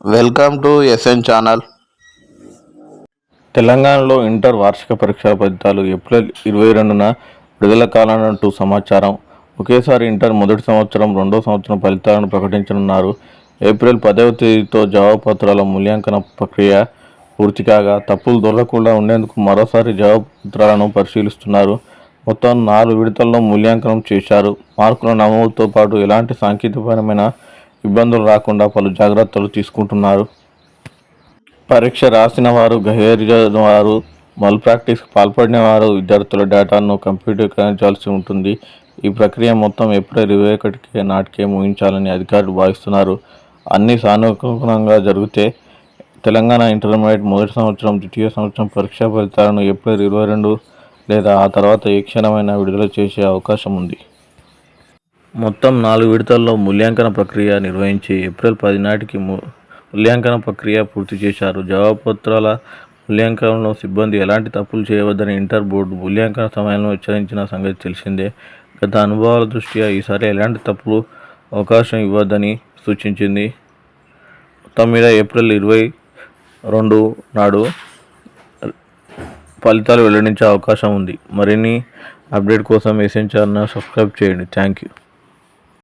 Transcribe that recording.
Welcome to SN channel. తెలంగాణలో inter వార్షిక పరీక్షల ఫలితాలు ఏప్రిల్ ఇరవై రెండున విడుదల కానున్నట్టు సమాచారం. ఒకేసారి ఇంటర్ మొదటి సంవత్సరం రెండో సంవత్సరం ఫలితాలను ప్రకటించనున్నారు. ఏప్రిల్ పదవ తేదీతో జవాబు పత్రాల మూల్యాంకన ప్రక్రియ పూర్తి కాగా తప్పులు దొరకకుండా ఉండేందుకు మరోసారి జవాబు పత్రాలను పరిశీలిస్తున్నారు. మొత్తం నాలుగు విడతల్లో మూల్యాంకనం చేశారు. మార్కుల నమోదుతో పాటు ఎలాంటి సాంకేతికపరమైన ఇబ్బందులు రాకుండా పలు జాగ్రత్తలు తీసుకుంటున్నారు. పరీక్ష రాసిన వారు గైర్జైన వారు మల్ ప్రాక్టీస్కి పాల్పడిన వారు విద్యార్థుల డేటాను కంప్యూటరీకరించాల్సి ఉంటుంది. ఈ ప్రక్రియ మొత్తం ఏప్రిల్ ఇరవై ఒకటికే నాటికే ముగించాలని అధికారులు భావిస్తున్నారు. అన్ని సానుకూలంగా జరిగితే తెలంగాణ ఇంటర్మీడియట్ మొదటి సంవత్సరం ద్వితీయ సంవత్సరం పరీక్షా ఫలితాలను ఏప్రిల్ ఇరవై రెండు లేదా ఆ తర్వాత ఏ క్షణమైనా విడుదల చేసే అవకాశం ఉంది. మొత్తం నాలుగు విడతల్లో మూల్యాంకన ప్రక్రియ నిర్వహించి ఏప్రిల్ పది నాటికి మూల్యాంకన ప్రక్రియ పూర్తి చేశారు. జవాబు పత్రాల మూల్యాంకనంలో సిబ్బంది ఎలాంటి తప్పులు చేయవద్దని ఇంటర్ బోర్డు మూల్యాంకన సమయంలో హెచ్చరించిన సంగతి తెలిసిందే. గత అనుభవాల దృష్ట్యా ఈసారి ఎలాంటి తప్పులు అవకాశం ఇవ్వద్దని సూచించింది. మొత్తం మీద ఏప్రిల్ ఇరవై రెండు నాడు ఫలితాలు వెల్లడించే అవకాశం ఉంది. మరిన్ని అప్డేట్ కోసం ఎస్ఎన్ ఛానల్ సబ్స్క్రైబ్ చేయండి. Thank you